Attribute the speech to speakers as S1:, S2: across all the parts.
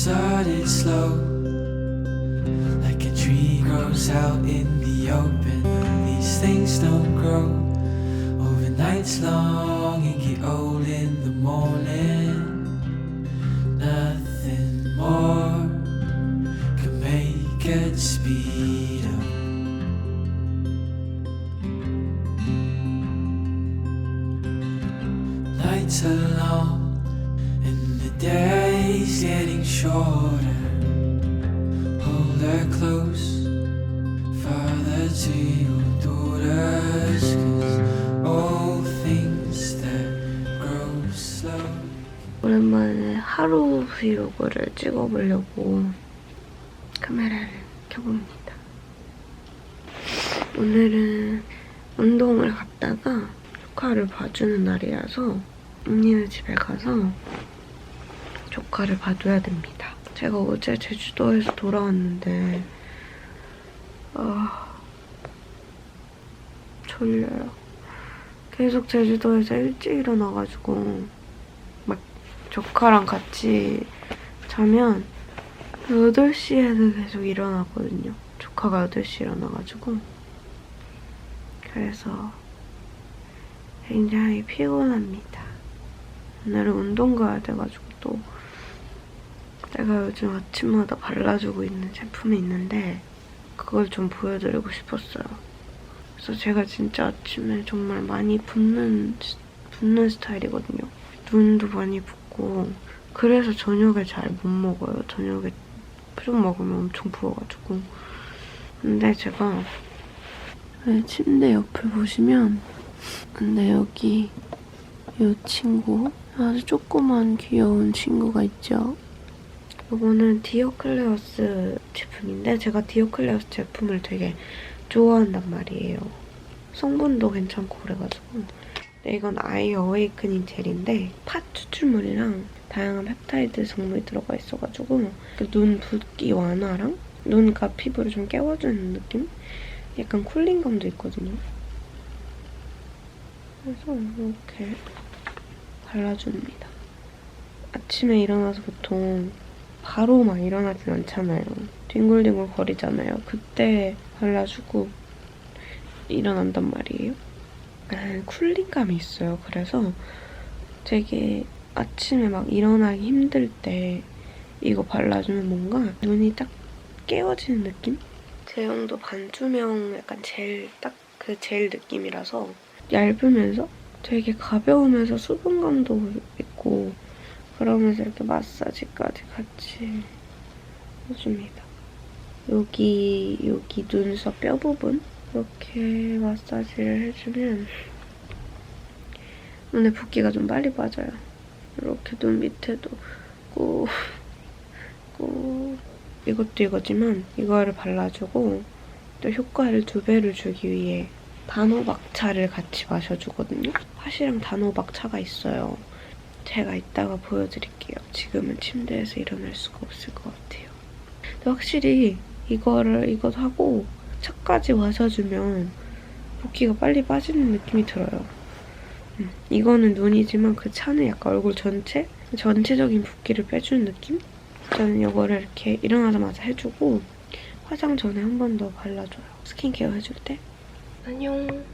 S1: started slow, like a tree grows out in the open. These things don't grow over nights long and get old in the morning. Nothing more can make it speed up. Nights are long and the days getting shorter. Hold her close, father to your daughters. Cause all things that grow slow.
S2: 오랜만에 하루 브이로그를 찍어보려고 카메라를 켜봅니다. 오늘은 운동을 갔다가 조카를 봐주는 날이라서 언니네 집에 가서 조카를 봐줘야 됩니다. 제가 어제 제주도에서 돌아왔는데 아 졸려요. 계속 제주도에서 일찍 일어나가지고 막 조카랑 같이 자면 8시에도 계속 일어나거든요. 조카가 8시에 일어나가지고. 그래서 굉장히 피곤합니다. 오늘은 운동 가야 돼가지고 또 내가 요즘 아침마다 발라주고 있는 제품이 있는데 그걸 좀 보여드리고 싶었어요. 그래서 제가 진짜 아침에 정말 많이 붓는, 붓는 스타일이거든요. 눈도 많이 붓고 그래서 저녁에 잘 못 먹어요. 저녁에 좀 먹으면 엄청 부어가지고 근데 제가 네, 침대 옆을 보시면 근데 여기 이 친구 아주 조그만 귀여운 친구가 있죠. 이거는 디오클레어스 제품인데 제가 디오클레어스 제품을 되게 좋아한단 말이에요. 성분도 괜찮고 그래가지고 네, 이건 아이 어웨이크닝 젤인데 팥 추출물이랑 다양한 펩타이드 성분이 들어가 있어가지고 그눈 붓기 완화랑 눈과 피부를 좀 깨워주는 느낌? 약간 쿨링감도 있거든요. 그래서 이렇게 발라줍니다. 아침에 일어나서 보통 바로 막 일어나진 않잖아요. 뒹굴뒹굴 거리잖아요. 그때 발라주고 일어난단 말이에요. 아, 쿨링감이 있어요. 그래서 되게 아침에 막 일어나기 힘들 때 이거 발라주면 뭔가 눈이 딱 깨워지는 느낌? 제형도 반투명 약간 젤, 딱 그 젤 느낌이라서 얇으면서 되게 가벼우면서 수분감도 있고 그러면서 이렇게 마사지까지 같이 해줍니다. 여기, 여기 눈썹 뼈 부분 이렇게 마사지를 해주면 눈에 붓기가 좀 빨리 빠져요. 이렇게 눈 밑에도 꾹, 꾹. 이것도 이거지만 이거를 발라주고 또 효과를 두 배를 주기 위해 단호박차를 같이 마셔주거든요. 화시랑 단호박차가 있어요. 제가 이따가 보여드릴게요. 지금은 침대에서 일어날 수가 없을 것 같아요. 근데 확실히 이거를 이것 하고 차까지 마셔주면 붓기가 빨리 빠지는 느낌이 들어요. 음, 이거는 눈이지만 그 차는 약간 얼굴 전체? 전체적인 붓기를 빼주는 느낌? 저는 이거를 이렇게 일어나자마자 해주고 화장 전에 한 번 더 발라줘요. 스킨케어 해줄 때. 안녕.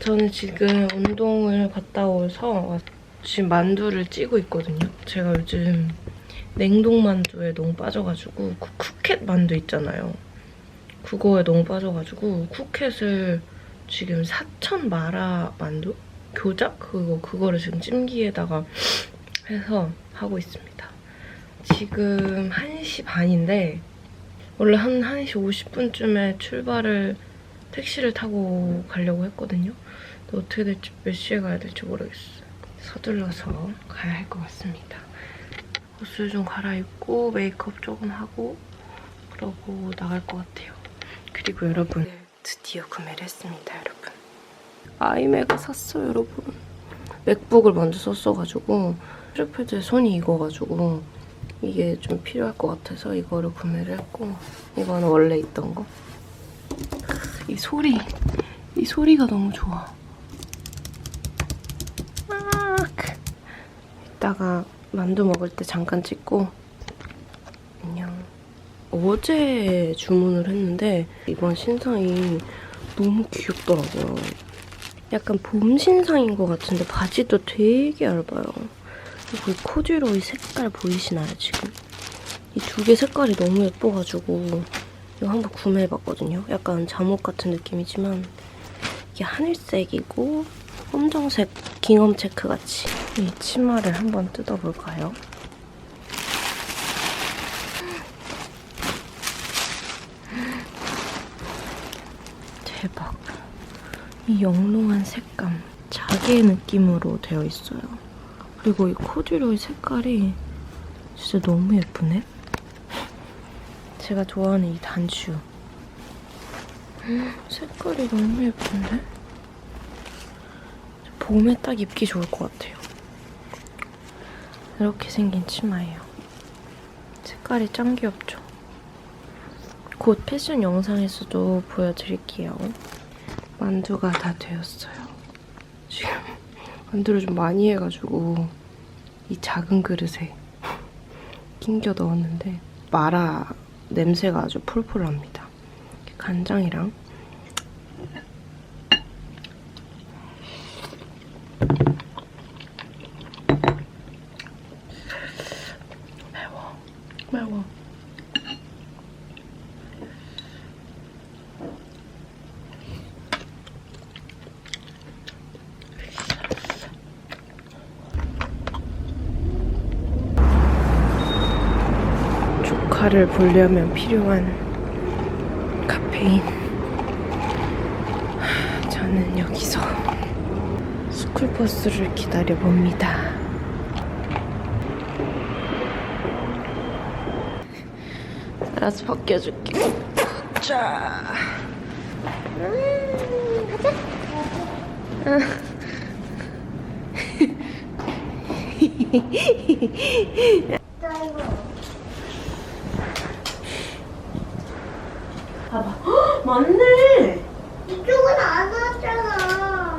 S2: 저는 지금 운동을 갔다 와서 지금 만두를 찌고 있거든요. 제가 요즘 냉동 만두에 너무 빠져가지고 그 쿠켓 만두 있잖아요. 그거에 너무 빠져가지고 쿠켓을 지금 사천 마라 만두? 교작? 그거, 그거를 지금 찜기에다가 해서 하고 있습니다. 지금 1시 반인데 원래 한 1시 50분쯤에 출발을 택시를 타고 가려고 했거든요. 근데 어떻게 될지 몇 시에 가야 될지 모르겠어요. 서둘러서 가야 할 것 같습니다. 옷을 좀 갈아입고 메이크업 조금 하고 그러고 나갈 것 같아요. 그리고 여러분 네, 드디어 구매를 했습니다, 여러분. 아이맥을 샀어요, 여러분. 맥북을 먼저 썼어가지고 트리플즈에 손이 익어가지고 이게 좀 필요할 것 같아서 이거를 구매를 했고 이거는 원래 있던 거. 이 소리, 이 소리가 너무 좋아. 아, 이따가 만두 먹을 때 잠깐 찍고
S3: 왔거든요. 어제 주문을 했는데 이번 신상이 너무 귀엽더라고요. 약간 봄 신상인 것 같은데 바지도 되게 얇아요. 그리고 이 코듀로이 색깔 보이시나요, 지금? 이 두 개 색깔이 너무 예뻐가지고 이거 한번 구매해봤거든요. 약간 잠옷 같은 느낌이지만 이게 하늘색이고 검정색 깅엄 체크 같이 이 치마를 한번 뜯어볼까요? 대박. 이 영롱한 색감, 자개 느낌으로 되어 있어요. 그리고 이 코듀로이 색깔이 진짜 너무 예쁘네. 제가 좋아하는 이 단추. 색깔이 너무 예쁜데? 봄에 딱 입기 좋을 것 같아요. 이렇게 생긴 치마예요. 색깔이 짱 귀엽죠? 곧 패션 영상에서도 보여드릴게요. 만두가 다 되었어요. 지금 만두를 좀 많이 해가지고 이 작은 그릇에 낑겨 넣었는데 마라 냄새가 아주 납니다. 간장이랑 매워 매워 조카를 보려면 필요한 카페인. 하, 저는 여기서 스쿨버스를 기다려봅니다. 알아서 벗겨줄게. 자 봐. 헉, 맞네.
S4: 이쪽은 안 왔잖아.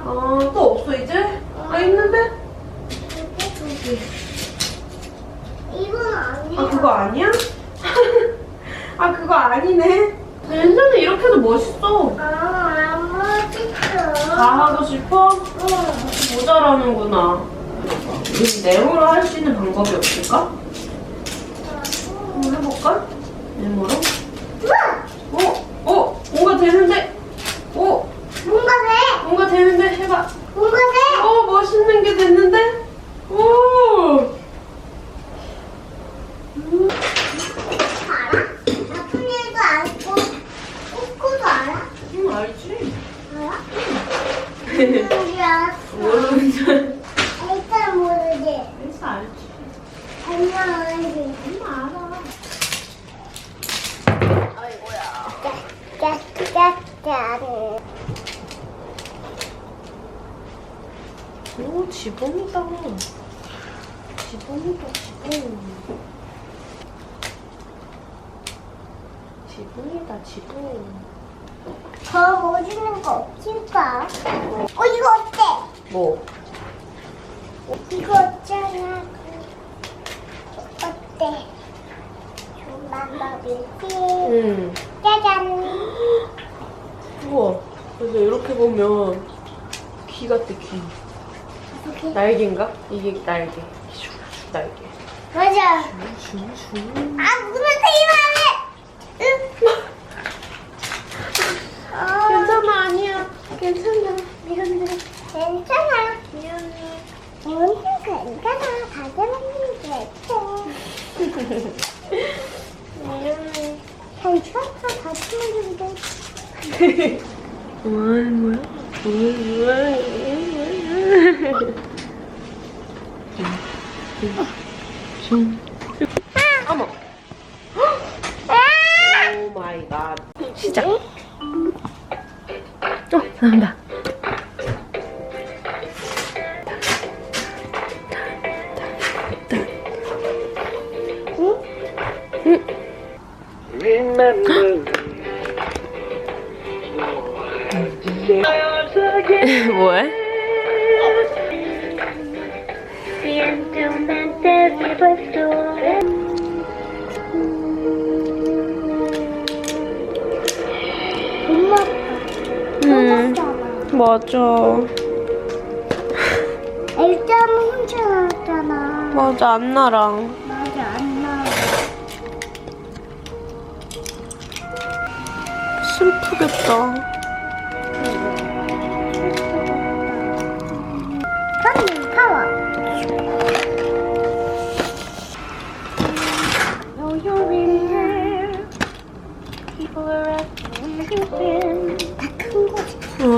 S3: 아, 또 없어 이제? 아 있는데?
S4: 이건 아니야.
S3: 아 그거 아니야? 아 그거 아니네. 괜찮아 이렇게도 멋있어.
S4: 아, 안 멋있어.
S3: 다 하고 싶어?
S4: 응.
S3: 모자라는구나. 이 네모로 할 수 있는 방법이 없을까? 한번 해볼까? 네모로?
S4: 우와!
S3: 어? 어? 뭔가 되는데? 어?
S4: 뭔가 돼!
S3: 뭔가 되는데? 해봐.
S4: 뭔가 돼!
S3: 어 멋있는 게 됐는데? 오!
S4: 알아? 아픈 일도 알고, 코코도 알아?
S3: 응 알지.
S4: 알아? 모르지 알았어.
S3: 모르는 줄.
S4: 일단 모르지.
S3: 알지 알지.
S4: 엄마 알지.
S3: 엄마 알아.
S4: 짝짝짝.
S3: 오 지붕이다. 지붕이다 지붕. 지붕이다 지붕.
S4: 더 멋있는 거 없을까? 어, 이거 어때?
S3: 뭐?
S4: 이거 없잖아. 어때? 조만밥이지.
S3: 응.
S4: 짜잔.
S3: 우와. 그래서 이렇게 보면 귀 같아 귀.
S4: 이렇게.
S3: 날개인가? 이게 날개. 슈, 슈, 날개.
S4: 맞아. 아, 무너뜨리면 안 돼! 응. 어,
S3: 괜찮아 아니야.
S4: 괜찮아. 미안해. 괜찮아. 미안해. 뭔지 괜찮아. 가져가는 게.
S3: 미안해.
S4: 괜찮아. 같이 먹으면 돼.
S3: 뭐야 뭐야? 뭐야 뭐야? 어머. 오 마이 갓. 시작. 어, 나온다. 뭐해?
S4: Siento un antes
S3: 맞아.
S4: 일단 혼자 나왔잖아.
S3: 맞아, 안나랑.
S4: 맞아, 안 나와.
S3: 슬프겠다.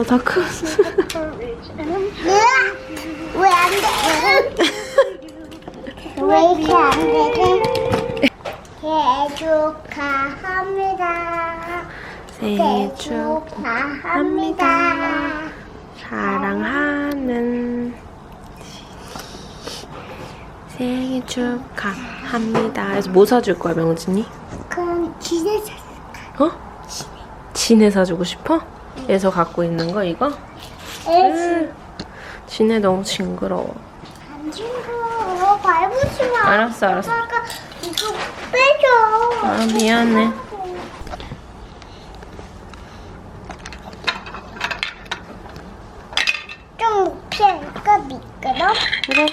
S4: 다
S3: 컸어.
S4: 왜안 돼? 왜 이렇게 안 되지? 생일 축하합니다. 생일 축하합니다.
S3: 사랑하는 생일 축하합니다. 그래서 뭐 사줄 거야, 명진이?
S4: 그럼 기대자.
S3: 어? 진해 사주고 싶어? 에서 갖고 있는 거 이거?
S4: 에이,
S3: 진해 너무 징그러워.
S4: 안 징그러워. 밟으지 마.
S3: 알았어, 알았어.
S4: 아까 이거 빼줘.
S3: 아 미안해.
S4: 좀 높이 할까? 미끄러?
S3: 그래,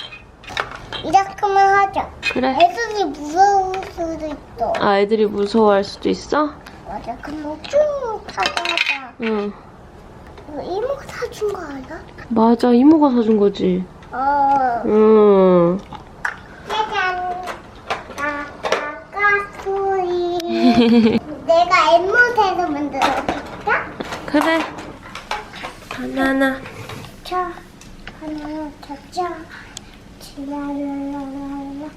S4: 이렇게만 하자.
S3: 그래.
S4: 애들이 무서울 수도 있어.
S3: 아 애들이 무서워할 수도 있어?
S4: 맞아. 그럼 쭉 하자.
S3: 응.
S4: 이거 이모가 사준 거 알아?
S3: 맞아 이모가 사준 거지.
S4: 어.
S3: 응.
S4: 짜잔. 까까까 소리. 내가 엠모대로 만들어줄까?
S3: 그래. 바나나.
S4: 자, 하나, 자, 지랄랄랄랄라.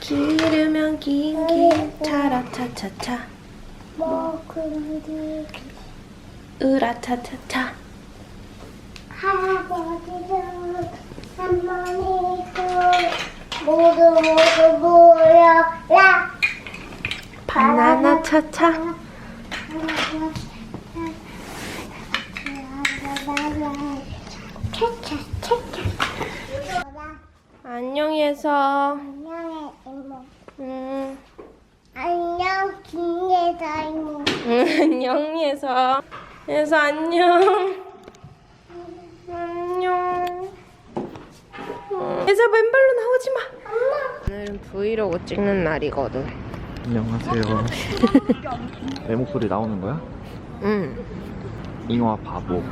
S3: 기르면 긴긴 차라 차차차 으라차차차
S4: 할머니도 모두 모두 모여라.
S3: 바나나 차차
S4: 차차 차차.
S3: 안녕히 해서
S4: 안녕해 이모.
S3: 음,
S4: 안녕 김예다 이모.
S3: 응, 안녕히 해서. 해서 안녕. 안녕. 음, 해서 맨발로 나오지 마. 오늘은 브이로그 찍는 날이거든.
S5: 안녕하세요. 내 목소리 나오는 거야?
S3: 응
S5: 잉어 바보.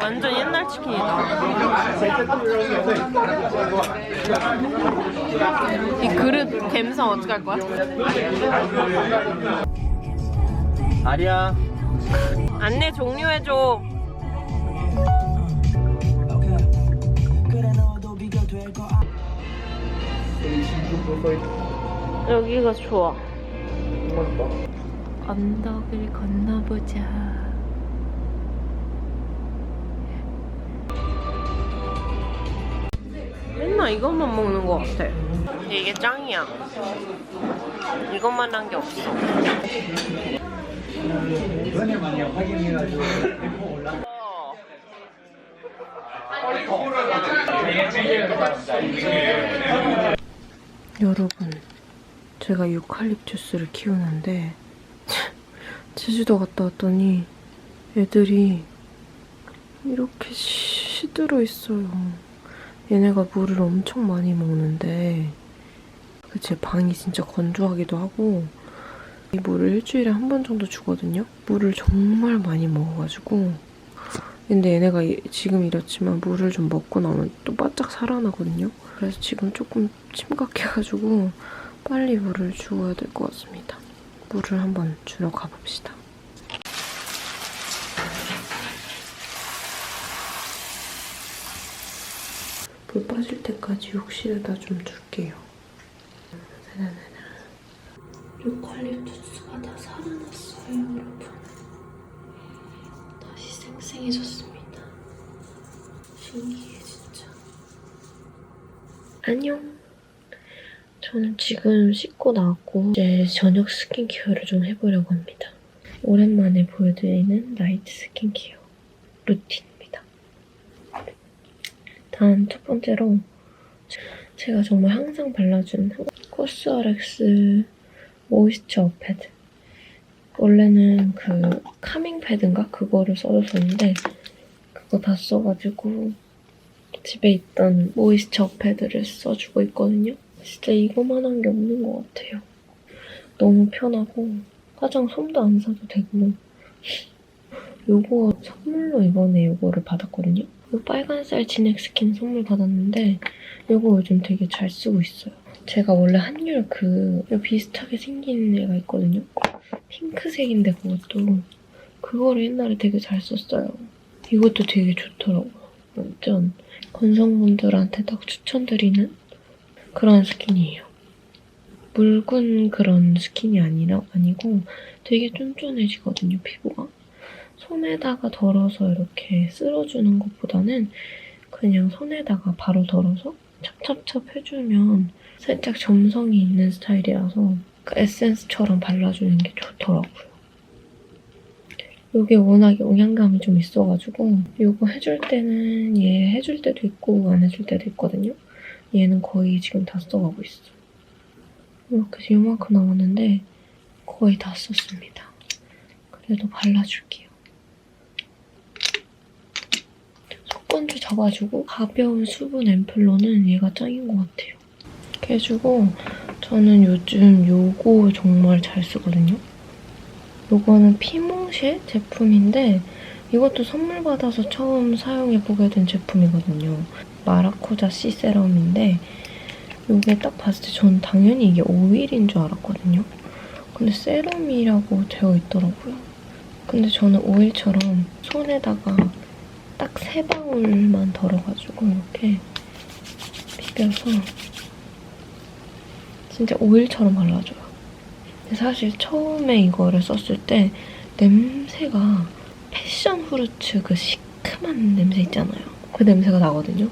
S3: 완전 옛날 치킨이다. 이 그릇 갬성 어떻게 할 거야?
S5: 아리야.
S3: 안내 종료해 줘. 여기가 좋아. 언덕을 건너보자. 맨날 이것만 먹는 것 같아. 근데 이게 짱이야. 이것만 한 게 없어. 여러분, 제가 유칼립투스를 키우는데 제주도 갔다 왔더니 애들이 이렇게 시들어 있어요. 얘네가 물을 엄청 많이 먹는데 그제 방이 진짜 건조하기도 하고 이 물을 일주일에 한 번 정도 주거든요. 물을 정말 많이 먹어가지고 근데 얘네가 이- 지금 이렇지만 물을 좀 먹고 나면 또 바짝 살아나거든요. 그래서 지금 조금 심각해가지고 빨리 물을 주어야 될 것 같습니다. 물을 한번 주러 가봅시다. 불 빠질 때까지 욕실에다 좀 둘게요. 유칼립투스가 다 살아났어요, 여러분. 다시 생생해졌습니다. 신기해, 진짜. 안녕. 저는 지금 씻고 나왔고 이제 저녁 스킨케어를 좀 해보려고 합니다. 오랜만에 보여드리는 나이트 스킨케어 루틴입니다. 단첫 번째로 제가 정말 항상 발라주는 코스RX 모이스처 패드 원래는 그 카밍 패드인가 그거를 써줬었는데 그거 다 써가지고 집에 있던 모이스처 패드를 써주고 있거든요. 진짜 이거만한 게 없는 것 같아요. 너무 편하고 화장 솜도 안 사도 되고 요거 선물로 이번에 요거를 받았거든요. 요 빨간살 진액 스킨 선물 받았는데 요거 요즘 되게 잘 쓰고 있어요. 제가 원래 한율 그 비슷하게 생긴 애가 있거든요. 핑크색인데 그것도 그거를 옛날에 되게 잘 썼어요. 이것도 되게 좋더라고요. 완전 건성분들한테 딱 추천드리는 그런 스킨이에요. 묽은 그런 스킨이 아니라 아니고 되게 쫀쫀해지거든요, 피부가. 손에다가 덜어서 이렇게 쓸어주는 것보다는 그냥 손에다가 바로 덜어서 찹찹찹 해주면 살짝 점성이 있는 스타일이라서 그 에센스처럼 발라주는 게 좋더라고요. 이게 워낙 영양감이 좀 있어가지고 이거 해줄 때는 얘 해줄 때도 있고 안 해줄 때도 있거든요. 얘는 거의 지금 다 써가고 있어. 이렇게 해서 이만큼 남았는데 거의 다 썼습니다. 그래도 발라줄게요. 속건조 잡아주고 가벼운 수분 앰플로는 얘가 짱인 것 같아요. 이렇게 해주고 저는 요즘 요거 정말 잘 쓰거든요. 요거는 피몽쉐 제품인데 이것도 선물 받아서 처음 사용해보게 된 제품이거든요. 마라코자 C 세럼인데 이게 딱 봤을 때 전 당연히 이게 오일인 줄 알았거든요. 근데 세럼이라고 되어 있더라고요. 근데 저는 오일처럼 손에다가 딱 세 방울만 덜어가지고 이렇게 비벼서 진짜 오일처럼 발라줘요. 근데 사실 처음에 이거를 썼을 때 냄새가 패션 후르츠 그 시큼한 냄새 있잖아요. 그 냄새가 나거든요.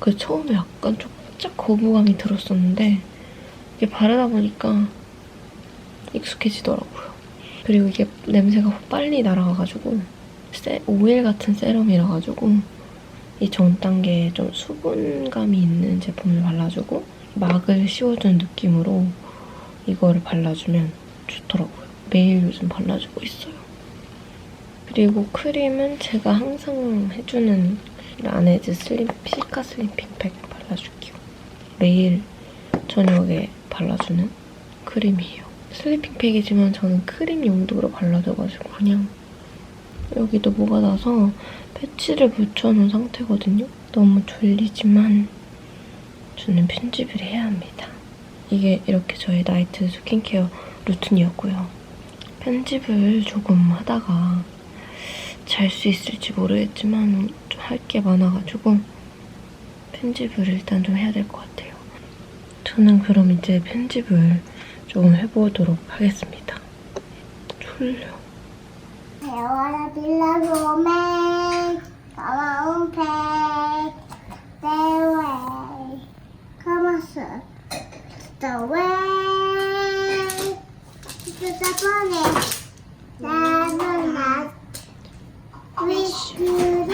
S3: 그 처음에 약간 좀 살짝 거부감이 들었었는데 이게 바르다 보니까 익숙해지더라고요. 그리고 이게 냄새가 빨리 날아가가지고 세, 오일 같은 세럼이라 가지고 이 전 단계에 좀 수분감이 있는 제품을 발라주고 막을 씌워주는 느낌으로 이거를 발라주면 좋더라고요. 매일 요즘 발라주고 있어요. 그리고 크림은 제가 항상 해주는 라네즈 슬림 시카 슬리핑 팩 발라줄게요. 매일 저녁에 발라주는 크림이에요. 슬리핑 팩이지만 저는 크림 용도로 발라줘가지고 그냥 여기도 뭐가 나서 패치를 붙여놓은 상태거든요. 너무 졸리지만 저는 편집을 해야 합니다. 이게 이렇게 저의 나이트 스킨케어 루틴이었고요. 편집을 조금 하다가 잘 수 있을지 모르겠지만 좀 할 게 많아가지고 편집을 일단 좀 해야 될 것 같아요. 저는 그럼 이제 편집을 좀 해보도록 하겠습니다. 졸려.
S4: Sir. The way to the bonnet. Never not. Wish you that